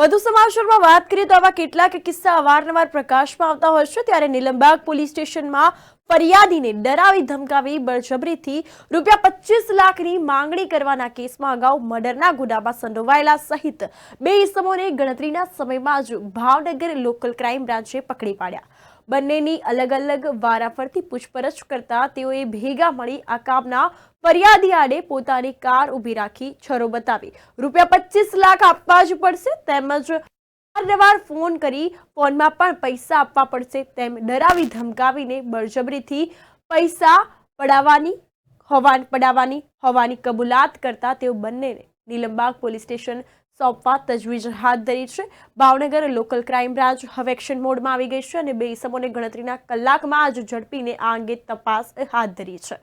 વધુ સમાચારમાં વાત કરીએ તો આવા કેટલાક કિસ્સા અવારનવાર પ્રકાશમાં આવતા હોય છે, ત્યારે નિલંબાગ પોલીસ સ્ટેશનમાં ફરિયાદીને ડરાવી ધમકાવી બળજબરીથી રૂપિયા પચીસ લાખની માંગણી કરવાના કેસમાં અગાઉ મર્ડરના ગુનામાં સંડોવાયેલા સહિત બે ઇસમોને ગણતરીના સમયમાં જ ભાવનગર લોકલ ક્રાઇમ બ્રાન્ચે પકડી પાડ્યા. બંનેની અલગ અલગ વારાફરતી પૂછપરછ કરતા તેઓએ ભેગા મળી આ કામના ફરિયાદી આડે પોતાની કાર ઊભી રાખી છરો બતાવી રૂપિયા પચીસ લાખ આપવા જ પડશે તેમજ વારંવાર ફોન કરી ફોનમાં પણ પૈસા આપવા પડશે તેમ ડરાવી ધમકાવીને બળજબરીથી પૈસા પડાવવાની હોવા પડાવવાની હોવાની કબૂલાત કરતા તેઓ બંનેને નીલમબાગ પોલીસ સ્ટેશન સોંપવા તજવીજ હાથ ધરી છે. ભાવનગર લોકલ ક્રાઇમ બ્રાન્ચ હવે એક્શન મોડમાં આવી ગઈ છે અને બે ઇસમોને ગણતરીના કલાકમાં જ ઝડપીને આ અંગે તપાસ હાથ ધરી છે.